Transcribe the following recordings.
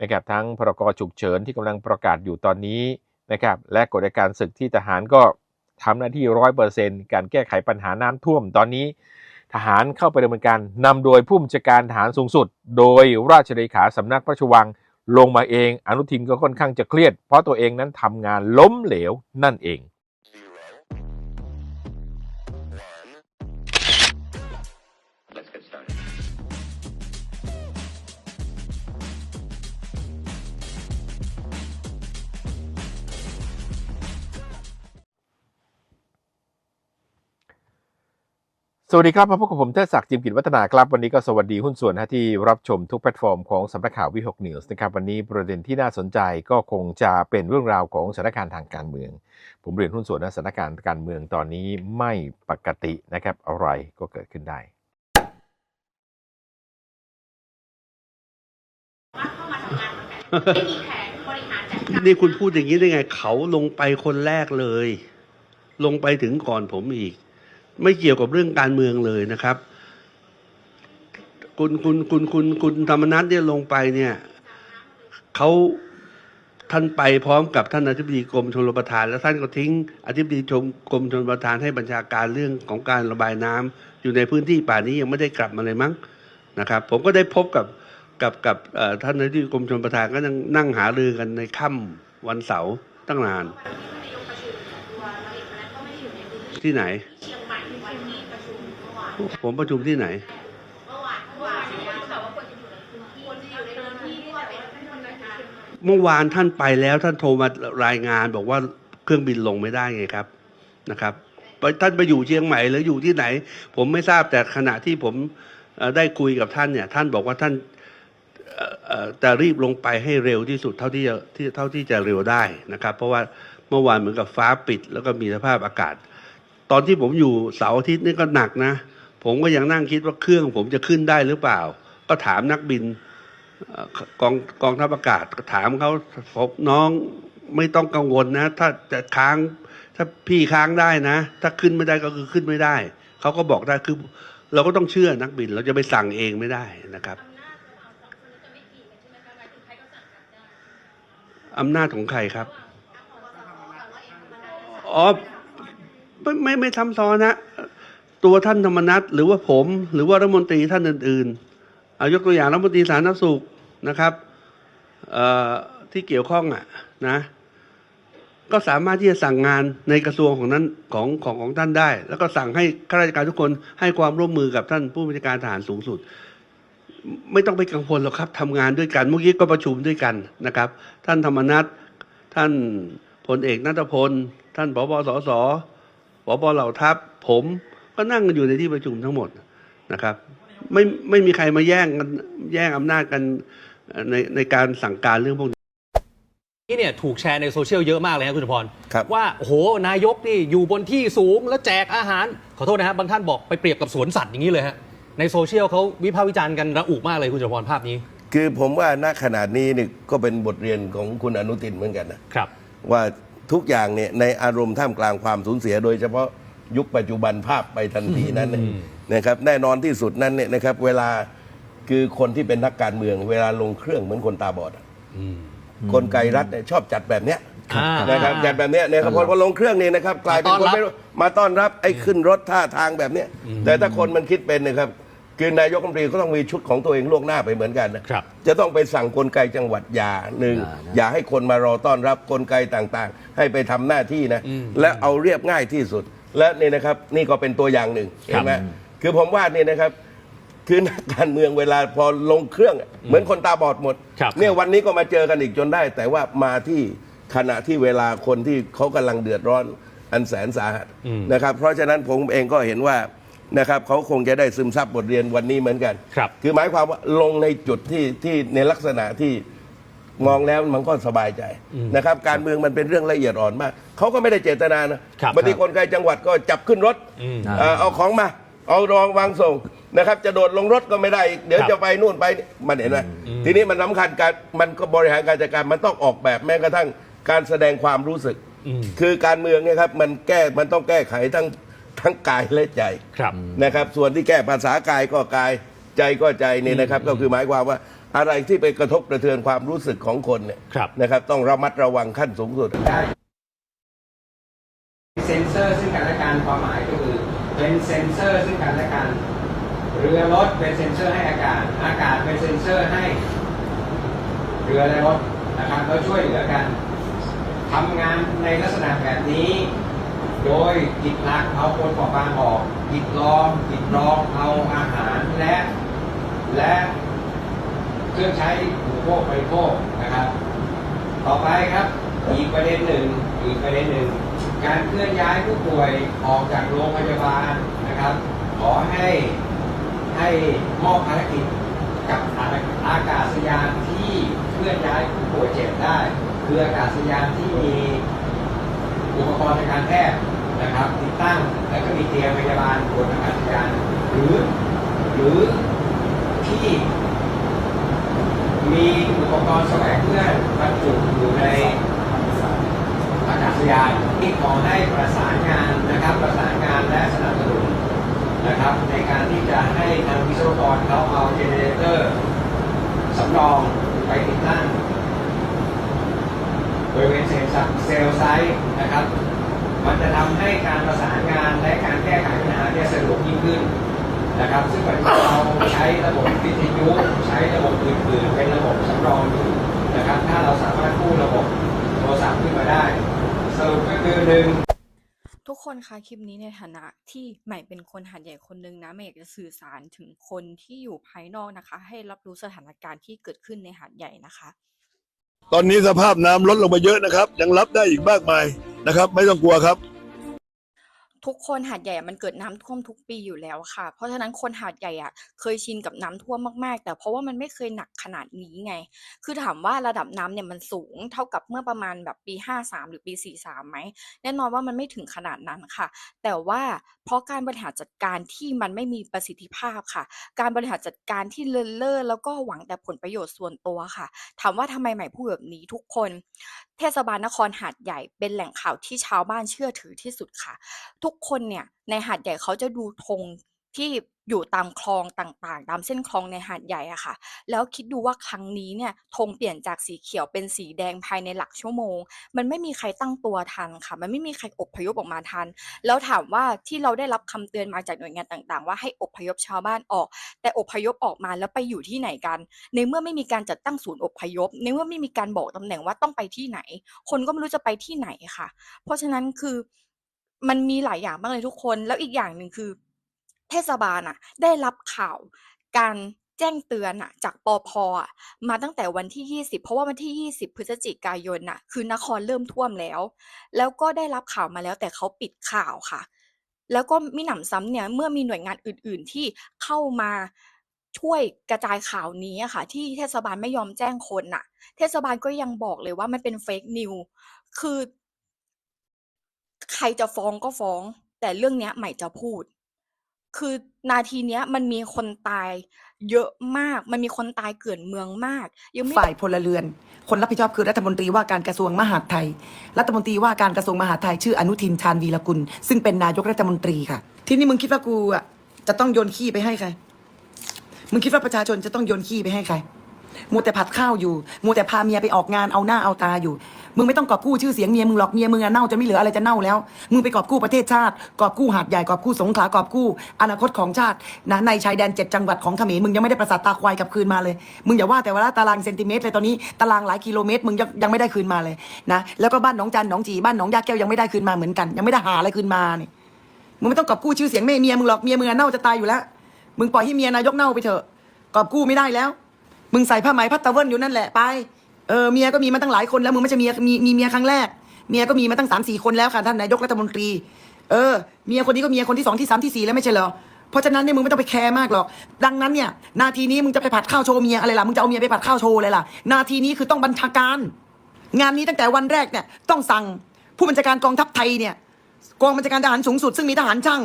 นะครับทั้งพรกฉุกเฉินที่กำลังประกาศอยู่ตอนนี้นะครับและกฎการศึกที่ทหารก็ทำหน้าที่ร้อยเปอร์เซ็นต์การแก้ไขปัญหาน้ำท่วมตอนนี้ ทหารเข้าไปดำเนินการนำโดยผู้บัญชาการทหารสูงสุด โดยราชเลขาสำนักพระราชวังลงมาเองอนุทินก็ค่อนข้างจะเครียด เพราะตัวเองนั้นทำงานล้มเหลวนั่นเอง สวัสดีครับมาพบกับผมเทิดศักดิ์จิมกิจวัฒนาครับ วันนี้ก็สวัสดีหุ้นส่วนนะที่รับชมทุกแพลตฟอร์มของสำนักข่าววิหกนิวส์นะครับวันนี้ประเด็นที่น่าสนใจก็คงจะเป็นเรื่องราวของสถานการณ์ทางการเมือง ผมเรียนหุ้นส่วนนะสถานการณ์การเมืองตอนนี้ไม่ปกตินะครับอะไรก็เกิดขึ้นได้นี่คุณพูดอย่างนี้ได้ไงเขาลงไปคนแรกเลย ลงไปถึงก่อนผมอีก ไม่เกี่ยวกับเรื่องการเมืองเลยนะครับ คุณคุณคุณคุณคุณธรรมนัฐเนี่ยลงไปเนี่ยเขาท่านไปพร้อมกับท่านอธิบดีกรมชลประทาน แล้วท่านก็ทิ้งอธิบดีชมกรมชลประทานให้บัญชาการเรื่องของการระบายน้ำอยู่ในพื้นที่ป่านี้ยังไม่ได้กลับมาเลยมั้งนะครับ ผมก็ได้พบกับกับกับท่านนายที่กรมชลประทานก็นั่งนั่งหารือกันในค่ำวันเสาร์ตั้งนาน ที่ไหนที่ประชุมเมื่อวาน ผมประชุมที่ไหน เมื่อวานท่านไปแล้วท่านโทรมารายงานบอกว่าเครื่องบินลงไม่ได้ไงครับนะครับท่านไปอยู่เชียงใหม่หรืออยู่ที่ไหน ผมไม่ทราบแต่ขณะที่ผมได้คุยกับท่านเนี่ย ท่านบอกว่าท่านจะรีบลงไปให้เร็วที่สุดเท่าที่จะเท่าที่จะเร็วได้นะครับ เพราะว่าเมื่อวานเหมือนกับฟ้าปิด แล้วก็มีสภาพอากาศ ตอนที่ผมอยู่เสาร์อาทิตย์นี่ก็หนักนะ ผมก็ยังนั่งคิดว่าเครื่องผมจะขึ้นได้หรือเปล่า ก็ถามนักบินกองกองทัพอากาศถามเขาบน้องไม่ต้องกังวลนะ ถ้าจะค้างถ้าพี่ค้างได้นะ ถ้าขึ้นไม่ได้ก็คือขึ้นไม่ได้เขาก็บอกได้คือ เราก็ต้องเชื่อนักบิน เราจะไปสั่งเองไม่ได้นะครับอำนาจของใครครับอ๋อไม่ไม่ไม่ทำซ้อนนะ ตัวท่านธรรมนัฐหรือว่าผม หรือว่ารัฐมนตรีท่านอื่นๆเอายกตัวอย่างรัฐมนตรีสาธารณสุขนะครับที่เกี่ยวข้องอะนะก็สามารถที่จะสั่งงานในกระทรวงของนั้นของของของท่านได้ แล้วก็สั่งให้ข้าราชการทุกคนให้ความร่วมมือกับท่านผู้บัญชาการทหารสูงสุด ไม่ต้องไปกังวลหรอกครับทำงานด้วยกันเมื่อกี้ก็ประชุมด้วยกันนะครับ ท่านธรรมนัฐท่านพลเอกนัทพล ท่านผบสสผบเหล่าทัพผม ก็นั่งกันอยู่ในที่ประชุมทั้งหมดนะครับ ไม่ไม่มีใครมาแย่งกันแย่งอำนาจกันเอ่อในในการสั่งการเรื่องพวกนี้นี่เนี่ยถูกแชร์ในโซเชียลเยอะมากเลยครับคุณพรครับว่าโอ้โหนายกนี่อยู่บนที่สูงแล้วแจกอาหาร ขอโทษนะครับบางท่านบอกไปเปรียบกับสวนสัตว์อย่างนี้เลยฮะในโซเชียลเขาวิพากษ์วิจารณ์กันระอุมากเลยคุณจตุพรภาพนี้ คือผมว่าณขนาดนี้นี่ก็เป็นบทเรียนของคุณอนุทินเหมือนกันนะครับ ว่าทุกอย่างเนี่ยในอารมณ์ท่ามกลางความสูญเสียโดยเฉพาะ ยุคปัจจุบันภาพไปทันทีนั้นเนี่ยนะครับแน่นอนที่สุดนั้นเนี่ยนะครับ เวลาคือคนที่เป็นนักการเมือง เวลาลงเครื่องเหมือนคนตาบอดอะกลไกรัฐเนี่ยชอบจัดแบบเนี้ยอ่านะครับจัดแบบเนี้ยเนี่ยครับพอพอลงเครื่องนี่นะครับ กลายเป็นคนมาต้อนรับไม่รู้มาต้อนรับไอ้ขึ้นรถท่าทางแบบเนี้ยแต่ถ้าคนมันคิดเป็นนะครับคือนายกรัฐมนตรีก็ต้องมีชุดของตัวเองล่วงหน้าไปเหมือนกันนะครับจะต้องไปสั่งกลไกจังหวัดอย่าหนึ่งอย่าให้คนมารอต้อนรับกลไกต่างๆ ให้ไปทำหน้าที่นะและเอาเรียบง่ายที่สุด และนี่นะครับนี่ก็เป็นตัวอย่างหนึ่งเห็นไหมคือผมว่านี่นะครับ คือนักการเมืองเวลาพอลงเครื่องอะเหมือนคนตาบอดหมดครับเนี่ยวันนี้ก็มาเจอกันอีกจนได้ แต่ว่ามาที่ขณะที่เวลาคนที่เขากำลังเดือดร้อนอันแสนสาหัสนะครับ เพราะฉะนั้นผมเองก็เห็นว่านะครับเขาคงจะได้ซึมซับบทเรียนวันนี้เหมือนกันครับคือหมายความว่าลงในจุดที่ที่ในลักษณะที่ มองแล้วมันก็สบายใจนะครับ การเมืองมันเป็นเรื่องละเอียดอ่อนมากเขาก็ไม่ได้เจตนานะครับบางทีคนไกลจังหวัดก็จับขึ้นรถอืมเอ่อเอาของมา เอารองวางส่งนะครับ จะโดดลงรถก็ไม่ได้อีกเดี๋ยวครับ จะไปนู่นไปนี่มันเห็นไหมทีนี้มันสำคัญการมันก็บริหารการจัดการมันต้องออกแบบแม้กระทั่งการแสดงความรู้สึกอืมคือการเมืองเนี่ยครับมันแก้มันต้องแก้ไขทั้งทั้งกายและใจ ครับ นะครับส่วนที่แก้ภาษากายก็กายใจก็ใจนี่นะครับ ก็คือหมายความว่า อะไรที่ไปกระทบกระเทือนความรู้สึกของคนเนี่ยครับ นะครับต้องระมัดระวังขั้นสูงสุดได้เซ็นเซอร์ซึ่งกันและกันความหมายก็คือเป็นเซ็นเซอร์ซึ่งกันและกันเรือรถเป็นเซ็นเซอร์ให้อากาศ อากาศเป็นเซ็นเซอร์ให้ เรือและรถนะครับแล้วช่วยเหลือกันทำงานในลักษณะแบบนี้ โดยจิตหลักเอาคนปอกบางออกจิตรองจิตรองเอาอาหารและและ เครื่องใช้อุปโภคบริโภคนะครับ ต่อไปครับอีกประเด็นหนึ่งอีกประเด็นหนึ่ง การเคลื่อนย้ายผู้ป่วยออกจากโรงพยาบาลนะครับ ขอให้ให้มอบภารกิจกับอากาศยานที่เคลื่อนย้ายผู้ป่วยเจ็บได้ คืออากาศยานที่มีอุปกรณ์ทางการแพทย์นะครับ ติดตั้งและก็มีเตียงพยาบาลบนอากาศยานหรือหรือที่ ปกรณ์แสวงเครื่องบรรจุอยู่ในอากาศยานที่ขอให้ประสานงานนะครับ ประสานงานและสนับสนุนนะครับ ในการที่จะให้ทางวิศวกรเขาเอาเจเนเรเตอร์สำรองไปติดตั้งบริเวณเซลล์เซลล์ไซต์นะครับ มันจะทำให้การประสานงานและการแก้ไขปัญหาเนี่ยสะดวกยิ่งขึ้นนะครับ ซึ่งปัจจุบันเราใช้ระบบวิทยุใช้ระบบอื่นๆเป็นระบบสำรองอยู่นะครับ ถ้าเราสามารถกู้ระบบโทรศัพท์ขึ้นมาได้สรุปก็คือหนึ่งทุกคนคะคลิปนี้ในฐานะที่ใหม่เป็นคนหาดใหญ่คนหนึงนะใหม่อยากจะสื่อสารถึงคนที่อยู่ภายนอกนะคะ ให้รับรู้สถานการณ์ที่เกิดขึ้นในหาดใหญ่นะคะ ตอนนี้สภาพน้ำลดลงมาเยอะนะครับ ยังรับได้อีกมากมายนะครับ ไม่ต้องกลัวครับ ทุกคนหาดใหญ่มันเกิดน้ำท่วมทุกปีอยู่แล้วค่ะ เพราะฉะนั้นคนหาดใหญ่อะเคยชินกับน้ำท่วมมากๆ แต่เพราะว่ามันไม่เคยหนักขนาดนี้ไง คือถามว่าระดับน้ำเนี่ยมันสูงเท่ากับเมื่อประมาณแบบปี 53 หรือปี 43ไหมแน่นอนว่ามันไม่ถึงขนาดนั้นค่ะ แต่ว่าเพราะการบริหารจัดการที่มันไม่มีประสิทธิภาพค่ะ การบริหารจัดการที่เลินเล่อแล้วก็หวังแต่ผลประโยชน์ส่วนตัวค่ะ ถามว่าทำไมใหม่พูดแบบนี้ทุกคน เทศบาลนครหาดใหญ่เป็นแหล่งข่าวที่ชาวบ้านเชื่อถือที่สุดค่ะทุทุกคนเนี่ยในหาดใหญ่เขาจะดูธงที่อยู่ตามคลองต่างๆ ตามเส้นคลองในหาดใหญ่อะค่ะ แล้วคิดดูว่าครั้งนี้เนี่ยธงเปลี่ยนจากสีเขียวเป็นสีแดงภายในหลักชั่วโมง มันไม่มีใครตั้งตัวทันค่ะ มันไม่มีใครอพยพออกมาทัน แล้วถามว่าที่เราได้รับคำเตือนมาจากหน่วยงานต่างๆ ว่าให้อพยพชาวบ้านออก แต่อพยพออกมาแล้วไปอยู่ที่ไหนกัน ในเมื่อไม่มีการจัดตั้งศูนย์อพยพ ในเมื่อไม่มีการบอกตำแหน่งว่าต้องไปที่ไหน คนก็ไม่รู้จะไปที่ไหนค่ะ เพราะฉะนั้นคือ มันมีหลายอย่างมากเลยทุกคน แล้วอีกอย่างหนึ่งคือ เทศบาลอะได้รับข่าวการแจ้งเตือนอะจากปอพอมาตั้งแต่วันที่ 20 เพราะว่าวันที่ 20 พฤศจิกายนน่ะ คือนครเริ่มท่วมแล้ว แล้วก็ได้รับข่าวมาแล้วแต่เขาปิดข่าวค่ะ แล้วก็มิหนำซ้ำเนี่ยเมื่อมีหน่วยงานอื่น ๆ ที่เข้ามาช่วยกระจายข่าวนี้อะค่ะ ที่เทศบาลไม่ยอมแจ้งคนน่ะ เทศบาลก็ยังบอกเลยว่ามันเป็นเฟกนิวคือ ใครจะฟ้องก็ฟ้อง แต่เรื่องเนี้ยใหม่จะพูด คือนาทีเนี้ยมันมีคนตาย เยอะมาก มันมีคนตายเกลื่อนเมืองมาก ยังไม่ฝ่ายพลเรือน คนรับผิดชอบคือรัฐมนตรีว่าการกระทรวงมหาดไทย รัฐมนตรีว่าการกระทรวงมหาดไทยชื่ออนุทินชาญวีรกุล ซึ่งเป็นนายกรัฐมนตรีค่ะ ที่นี่มึงคิดว่ากูอะจะต้องโยนขี้ไปให้ใคร มึงคิดว่าประชาชนจะต้องโยนขี้ไปให้ใครมัวแต่ผัดข้าวอยู่มัวแต่พาเมียไปออกงานเอาหน้าเอาตาอยู่ มึงไม่ต้องกอบกู้ชื่อเสียงเมียมึงหรอกเมียมึงอะเน่าจะไม่เหลืออะไรจะเน่าแล้ว มึงไปกอบกู้ประเทศชาติ กอบกู้หาดใหญ่กอบกู้สงขลากอบกู้ อนาคตของชาตินะในชายแดนเจ็ดจังหวัดของเขมรมึงยังไม่ได้ประสาทตาควายกลับคืนมาเลย มึงอย่าว่าแต่ว่าตารางเซนติเมตรเลยตอนนี้ตารางหลายกิโลเมตร มึงยังยังไม่ได้คืนมาเลยนะแล้วก็บ้านหนองจันหนองจีบ้านหนองยาแก้วยังไม่ได้คืนมาเหมือนกัน ยังไม่ได้หาอะไรคืนมาเนี่ยมึงไม่ต้องกอบกู้ชื่อเสียงแม่เมียมึงหรอกเมียมึงอะเน่าจะตายอยู่แล้ว มึงปล่อยให้เมียนายกเน่าไปเถอะกอบกู้ไม่ได้แล้ว มึงใส่ผ้าไหมพัตเตอร์เวิลอยู่นั่นแหละไป เออเมียก็มีมาตั้งหลายคนแล้วมึงไม่ใช่เมียมีมีเมียครั้งแรก เมียก็มีมาตั้งสามสี่คนแล้วค่ะท่านนายกรัฐมนตรี เออเมียคนนี้ก็เมียคนที่สองที่สามที่สี่แล้วไม่ใช่เหรอเพราะฉะนั้นเนี่ยมึงไม่ต้องไปแคร์มากหรอก ดังนั้นเนี่ยนาทีนี้มึงจะไปผัดข้าวโชว์เมียอะไรล่ะมึงจะเอาเมียไปผัดข้าวโชว์เลยล่ะนาทีนี้คือต้องบัญชาการ งานนี้ตั้งแต่วันแรกเนี่ยต้องสั่งผู้บัญชาการกองทัพไทยเนี่ยกองบัญชาการทหารสูงสุดซึ่งมีทหารช่าง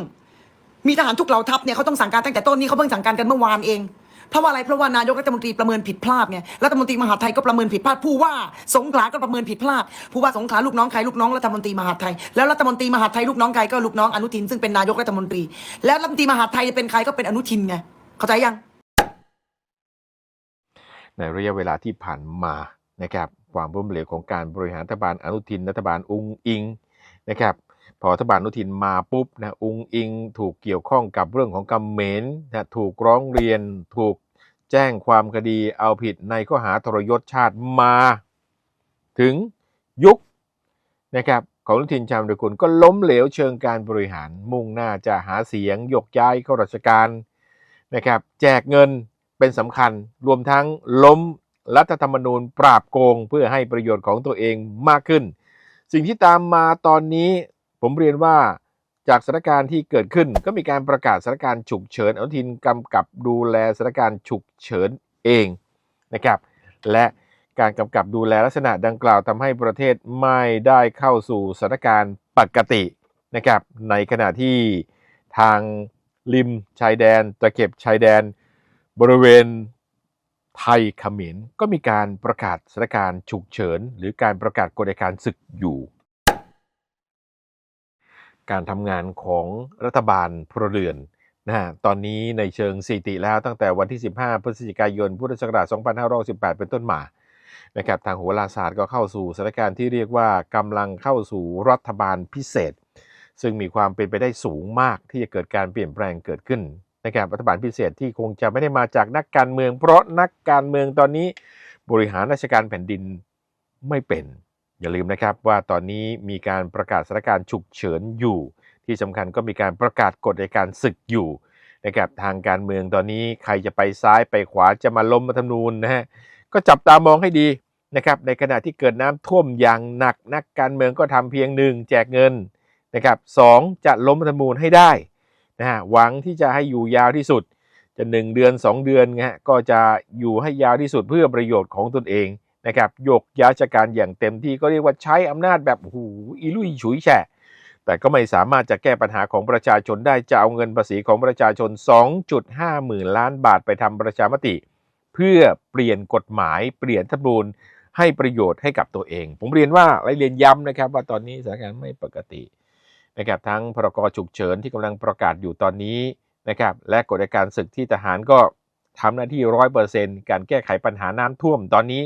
มีทหารทุกเหล่าทัพเนี่ยเขาต้องสั่งการตั้งแต่ต้นนี้เขาเพิ่งสั่งการกันเมื่อวานเอง เพราะว่าอะไรเพราะว่านายกรัฐมนตรีประเมินผิดพลาดไงรัฐมนตรีมหาดไทยก็ประเมินผิดพลาดผู้ว่าสงขลาก็ประเมินผิดพลาดผู้ว่าสงขลาลูกน้องใครลูกน้องรัฐมนตรีมหาดไทยแล้วรัฐมนตรีมหาดไทยลูกน้องใครก็ลูกน้องอนุทินซึ่งเป็นนายกรัฐมนตรี แล้วรัฐมนตรีมหาดไทยเป็นใครก็เป็นอนุทินไงเข้าใจยัง ในระยะเวลาที่ผ่านมานะครับความล้มเหลวของการบริหารรัฐบาลอนุทินรัฐบาลอุงอิงนะครับ พอรัฐบาลนุทินมาปุ๊บนะอุงอิงถูกเกี่ยวข้องกับเรื่องของกำเหมนนะถูกร้องเรียน ถูกแจ้งความคดีเอาผิดในข้อหาทรยศชาติมา ถึงยุคนะครับของอนุทินชาญวิรกุลก็ล้มเหลวเชิงการบริหาร มุ่งหน้าจะหาเสียงยกย้ายข้าราชการนะครับ แจกเงินเป็นสำคัญรวมทั้งล้มรัฐธรรมนูญปราบโกงเพื่อให้ประโยชน์ของตัวเองมากขึ้น สิ่งที่ตามมาตอนนี้ ผมเรียนว่าจากสถานการณ์ที่เกิดขึ้นก็มีการประกาศสถานการณ์ฉุกเฉินอนุทินกำกับดูแลสถานการณ์ฉุกเฉินเองนะครับ และการกำกับดูแลลักษณะดังกล่าวทำให้ประเทศไม่ได้เข้าสู่สถานการณ์ปกตินะครับ ในขณะที่ทางริมชายแดนตะเข็บชายแดน บริเวณไทยเขมรก็มีการประกาศสถานการณ์ฉุกเฉิน หรือการประกาศกฎอัยการศึกอยู่ การทำงานของรัฐบาลพลเรือนนะฮะตอนนี้ในเชิงสถิติแล้วตั้งแต่วันที่ 15 พฤศจิกายน พุทธศักราช 2518 เป็นต้นมานะครับทางโหราศาสตร์ก็เข้าสู่สถานการณ์ที่เรียกว่ากำลังเข้าสู่รัฐบาลพิเศษ ซึ่งมีความเป็นไปได้สูงมากที่จะเกิดการเปลี่ยนแปลงเกิดขึ้นนะครับรัฐบาลพิเศษที่คงจะไม่ได้มาจากนักการเมือง เพราะนักการเมืองตอนนี้บริหารราชการแผ่นดินไม่เป็น อย่าลืมนะครับว่าตอนนี้มีการประกาศสถานการณ์ฉุกเฉินอยู่ ที่สำคัญก็มีการประกาศกฎอัยการศึกอยู่นะครับทางการเมืองตอนนี้ใครจะไปซ้ายไปขวาจะมาล้มรัฐธรรมนูญนะฮะก็จับตามองให้ดีนะครับในขณะที่เกิดน้ำท่วมอย่างหนักนักการเมืองก็ทำเพียงหนึ่งแจกเงินนะครับสองจะล้มรัฐธรรมนูญให้ได้นะฮะหวังที่จะให้อยู่ยาวที่สุด จะ 1 เดือน 2 เดือนนะฮะก็จะอยู่ให้ยาวที่สุดเพื่อประโยชน์ของตนเอง นะครับยกย้ายราชการอย่างเต็มที่ก็เรียกว่าใช้อำนาจแบบหูอีลุยฉุยแฉะแต่ก็ไม่สามารถจะแก้ปัญหาของประชาชนได้จะเอาเงินภาษีของประชาชน 2.5 หมื่นล้านบาทไปทำประชามติ เพื่อเปลี่ยนกฎหมายเปลี่ยนทับนูญให้ประโยชน์ให้กับตัวเอง ผมเรียนว่าไเรียนย้ำนะครับว่าตอนนี้สถานการณ์ไม่ปกตินะครับทั้งพรกฉุกเฉินที่กำลังประกาศอยู่ตอนนี้นะครับและกฎการศึกที่ทหารก็ทำหน้าที่ร้อยเปอร์เซนต์การแก้ไขปัญหาน้ำท่วมตอนนี้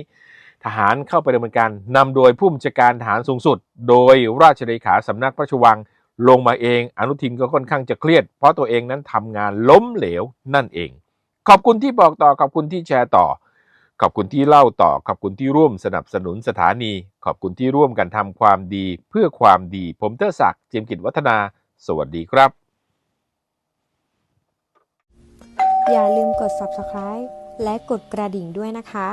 ทหารเข้าไปดำเนินการนำโดยผู้บัญชาการทหารสูงสุด โดยราชเลขาสำนักพระราชวังลงมาเอง อนุทินก็ค่อนข้างจะเครียด เพราะตัวเองนั้นทำงานล้มเหลวนั่นเอง ขอบคุณที่บอกต่อขอบคุณที่แชร์ต่อ ขอบคุณที่เล่าต่อขอบคุณที่ร่วมสนับสนุนสถานี ขอบคุณที่ร่วมกันทำความดี เพื่อความดี ผมเตอร์ศักดิ์เจียมกิจวัฒนา สวัสดีครับ อย่าลืมกด subscribe และกดกระดิ่งด้วยนะคะ